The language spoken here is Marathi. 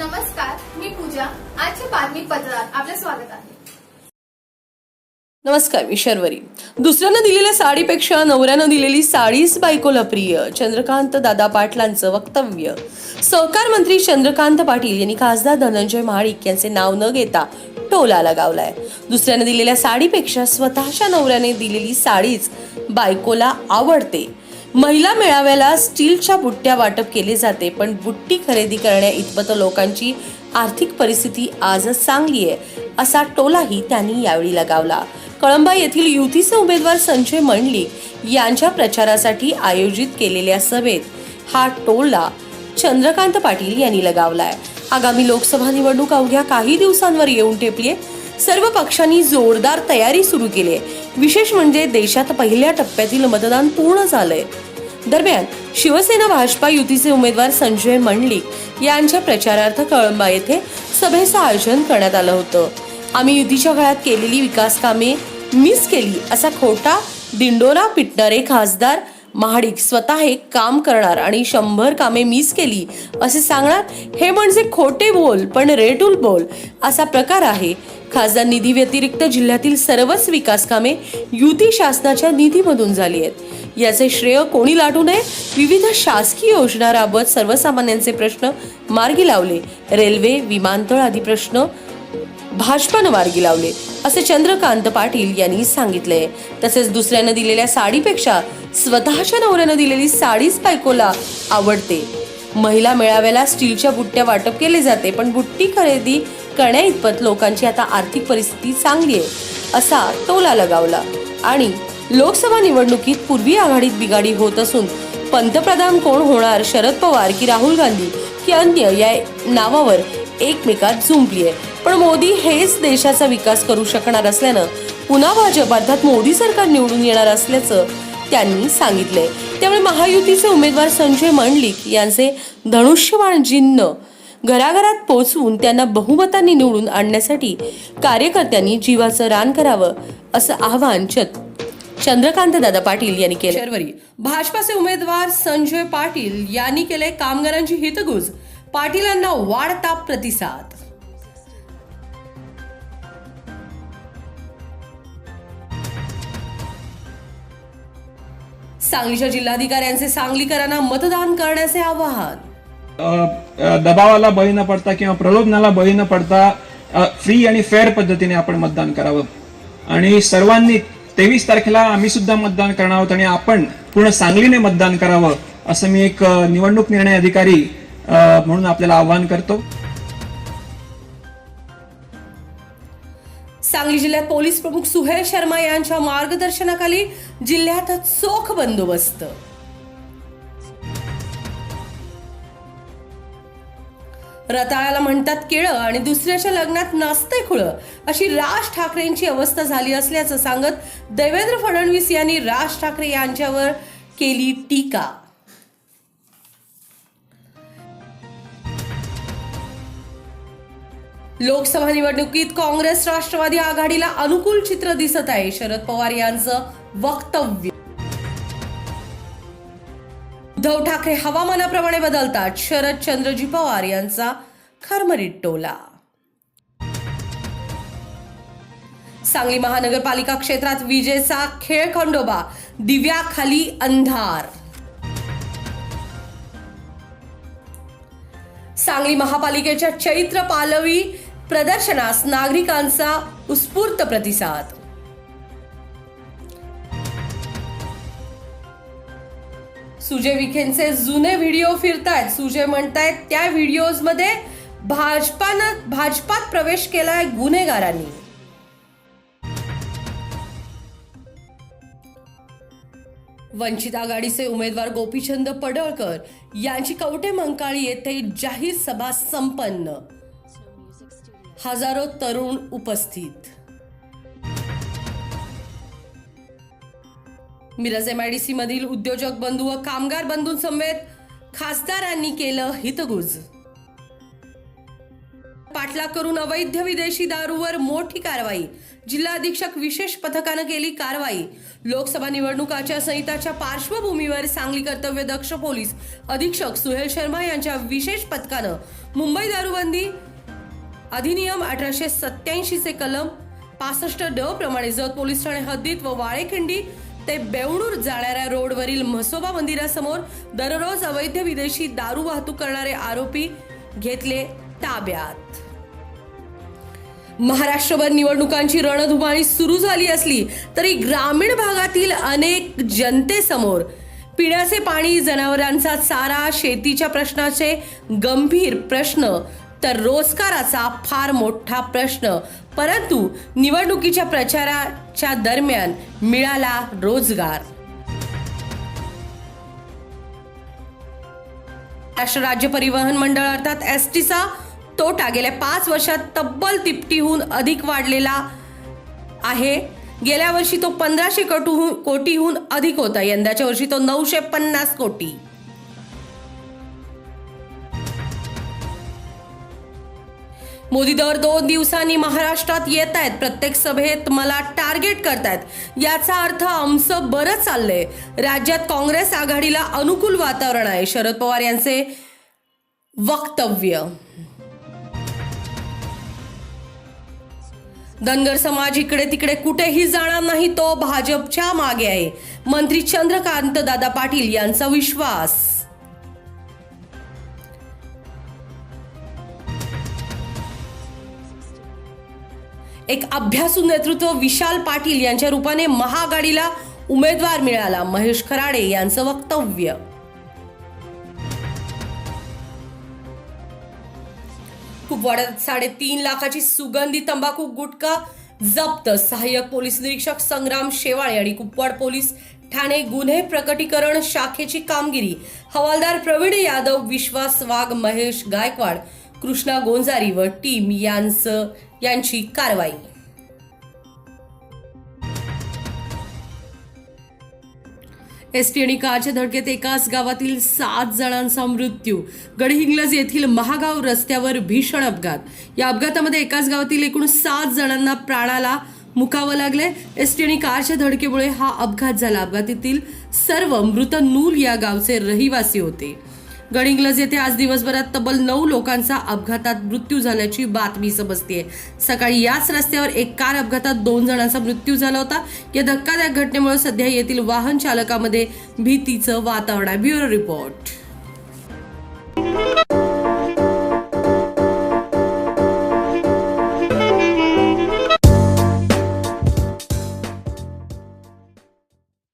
नमस्कार मी पूजा. आजच्या स्वागत आहे. नमस्कार मी शर्वरी. दुसऱ्यानं दिलेल्या साडीपेक्षा नवऱ्यानं दिलेली साडीच बायकोला प्रिय चंद्रकांत दादा पाटलांचं वक्तव्य. सहकार मंत्री चंद्रकांत पाटील यांनी खासदार धनंजय महाडिक यांचे नाव न घेता टोला लगावलाय दुसऱ्यानं दिलेल्या साडीपेक्षा स्वतःच्या नवऱ्याने दिलेली साडीच बायकोला आवडते. महिला मेळाव्याला स्टीलच्या बुट्ट्या वाटप केले जाते पण बुट्टी खरेदी करण्या इतपत लोकांची आर्थिक परिस्थिती आजच चांगली आहे असा टोलाही त्यांनी यावेळी लगावला. कळंबा येथील युतीचे उमेदवार संजय मंडलिक यांच्या प्रचारासाठी आयोजित केलेल्या सभेत हा टोला चंद्रकांत पाटील यांनी लगावलाय. आगामी लोकसभा निवडणूक अवघ्या काही दिवसांवर येऊन ठेपलीये सर्व पक्षांनी जोरदार तयारी सुरू केली आहे. विशेष म्हणजे देशात पहिल्या टप्प्यातील मतदान पूर्ण झालंय. दरम्यान शिवसेना भाजपा युतीचे उमेदवार संजय मंडलिक यांच्या प्रचारार्थ कळंबा येथे सभेचं आयोजन करण्यात आलं होतं. आम्ही युतीच्या काळात केलेली विकास कामे मिस केली असा खोटा दिंडोरा पिटणारे खासदार महाडिक स्वतः हे काम करणार आणि शंभर कामे मिस केली असे सांगणार हे म्हणजे खोटे बोल पण रेटूल बोल असा प्रकार आहे. खासदार निधी व्यतिरिक्त जिल्ह्यातील सर्वच विकास कामे युती शासनाच्या निधीमधून झाली आहेत. याचे श्रेय कोणी लाटू नये? विविध शासकीय योजना राबवत सर्वसामान्यांचे प्रश्न मार्गी लावले. रेल्वे विमानतळ आदी प्रश्न भाजपानं मार्गी लावले असे चंद्रकांत पाटील यांनी सांगितले. तसेच दुसऱ्यानं दिलेल्या साडीपेक्षा स्वतःच्या नवऱ्यानं दिलेली साडीच बायकोला आवडते. महिला मेळाव्याला स्टीलच्या बुट्ट्या वाटप केले जाते पण बुट्टी खरेदी करण्या इतपत लोकांची आता आर्थिक परिस्थिती चांगली आहे असा टोला लगावला. आणि लोकसभा निवडणुकीत पूर्वी आघाडीत बिघाडी होत असून पंतप्रधान कोण होणार शरद पवार की राहुल गांधी की अन्य या नावावर एकमेकात झुंपली आहे. पण मोदी हेच देशाचा विकास करू शकणार असल्यानं पुन्हा भाजप अर्थात मोदी सरकार निवडून येणार असल्याचं त्यांनी सांगितलंय. त्यामुळे महायुतीचे उमेदवार संजय मंडलिक यांचे धनुष्यबाण चिन्ह घराघरात पोहोचवून त्यांना बहुमतांनी निवडून आणण्यासाठी कार्यकर्त्यांनी जीवाचं रान करावं असं आवाहन चत चंद्रकांत दादा पाटील यांनी केले. भाजपाचे उमेदवार संजय पाटील यांनी केले कामगारांची हितगुज. पाटीलांना वाढता प्रतिसाद. सांगलीच्या जिल्हाधिकाऱ्यांचे सांगलीकरांना मतदान करण्याचे आवाहन. दबावाला बळी न पडता किंवा प्रलोभनाला बळी न पडता फ्री आणि फेअर पद्धतीने आपण मतदान करावं. आणि सर्वांनी तेवीस तारखेला आम्ही सुद्धा मतदान करणार आहोत आणि आपण पूर्ण सांगलीने मतदान करावं असं मी एक निवडणूक निर्णय अधिकारी म्हणून आपल्याला आवाहन करतो. सांगली जिल्ह्यात पोलीस प्रमुख सुहेल शर्मा यांच्या मार्गदर्शनाखाली जिल्ह्यात चोख बंदोबस्त. रताळ्याला म्हणतात केळं आणि दुसऱ्याच्या लग्नात नाचतंय खुळं. अशी राज ठाकरेंची अवस्था झाली असल्याचं सांगत देवेंद्र फडणवीस यांनी राज ठाकरे यांच्यावर केली टीका. लोकसभा निवडणुकीत काँग्रेस राष्ट्रवादी आघाडीला अनुकूल चित्र दिसत आहे शरद पवार यांचं वक्तव्य. उद्धव ठाकरे हवामानाप्रमाणे बदलतात. शरद चंद्रजी पवार यांचा खरमरीत टोला. सांगली महानगरपालिका क्षेत्रात विजेचा खेळ खंडोबा दिव्याखाली अंधार. सांगली महापालिकेच्या चैत्र पालवी प्रदर्शनास नागरिकांचा उत्स्फूर्त प्रतिसाद. सुजय विखेंचे जुने व्हिडिओ फिरतायत. सुजय म्हणतायत त्या व्हिडिओजमध्ये भाजपानं भाजपात प्रवेश केलाय गुन्हेगारांनी. वंचित आघाडीचे उमेदवार गोपीचंद पडळकर यांची कवटे मंकाळी येथे जाहीर सभा संपन्न. हजारो तरुण उपस्थित. मिरज एमआयडीसी मधील उद्योजक बंधू व कामगार बंधूंसमवेत खासदारांनी केलं हितगुज. पाठलाग करून अवैध विदेशी दारूवर मोठी कारवाई. जिल्हा अधीक्षक विशेष पथकानं केली कारवाई. लोकसभा निवडणुकाच्या संहिताच्या पार्श्वभूमीवर सांगली कर्तव्य दक्ष पोलीस अधीक्षक सुहेल शर्मा यांच्या विशेष पथकानं मुंबई दारूबंदी अधिनियम अठराशे सत्याऐंशीचे कलम पासष्ट ड प्रमाणे जत पोलीस ठाणे हद्दीत व वाळेखिंडी ते बेवणूर जाणाऱ्या रोडवरील म्हसोबा मंदिरासमोर दररोज अवैध विदेशी दारू वाहतूक करणारे आरोपी घेतले ताब्यात. महाराष्ट्रभर निवडणुकांची रणधुमाळी सुरू झाली असली तरी ग्रामीण भागातील अनेक जनतेसमोर पिण्याचे पाणी जनावरांचा चारा शेतीच्या प्रश्नाचे गंभीर प्रश्न तर रोजगाराचा फार मोठा प्रश्न. परंतु निवडणुकीच्या प्रचाराच्या दरम्यान मिळाला रोजगार. महाराष्ट्र राज्य परिवहन मंडळ अर्थात एस टीचा तोटा गेल्या पाच वर्षात तब्बल तिपटीहून अधिक वाढलेला आहे. गेल्या वर्षी तो पंधराशे कोटीहून कोटीहून अधिक होता. यंदाच्या वर्षी तो नऊशे पन्नास कोटी. मोदी दर दोन दिवसांनी महाराष्ट्रात येत आहेत. प्रत्येक सभेत मला टार्गेट करतायत. याचा अर्थ आमचं बरं चाललंय. राज्यात काँग्रेस आघाडीला अनुकूल वातावरण आहे. शरद पवार यांचे वक्तव्य. धनगर समाज इकडे तिकडे कुठेही जाणार नाही तो भाजपच्या मागे आहे. मंत्री चंद्रकांत दादा पाटील यांचा विश्वास. एक अभ्यासू नेतृत्व विशाल पाटील यांच्या रूपाने महाआघाडीला उमेदवार मिळाला महेश खराडे यांचं वक्तव्य. कुपवाड्यात साडेतीन लाखाची सुगंधी तंबाखू गुटखा जप्त सहाय्यक पोलीस निरीक्षक संग्राम शेवाळे आणि कुपवाड पोलीस ठाणे गुन्हे प्रकटीकरण शाखेची कामगिरी. हवालदार प्रवीण यादव विश्वास वाघ महेश गायकवाड कृष्णा गोंजारी व टीम यांचं यांची कारवाई. एसटी आणि कारच्या धडकेत एकाच गावातील सात जणांचा मृत्यू. गडहिंग्लज येथील महागाव रस्त्यावर भीषण अपघात. या अपघातामध्ये एकाच गावातील एकूण सात जणांना प्राणाला मुकावं लागले. एसटी आणि कारच्या धडकेमुळे हा अपघात झाला. अपघातातील सर्व मृत नूल या गावचे रहिवासी होते. गडिंग्लज येथे आज दिवसभरात तब्बल नऊ लोकांचा अपघातात मृत्यू झाल्याची बातमी समजते सकाळी याच रस्त्यावर एक कार अपघातात दोन जणांचा मृत्यू झाला होता. या धक्कादायक घटनेमुळे सध्या येथील वाहन चालकामध्ये भीतीचं वातावरण आहे. Bureau report.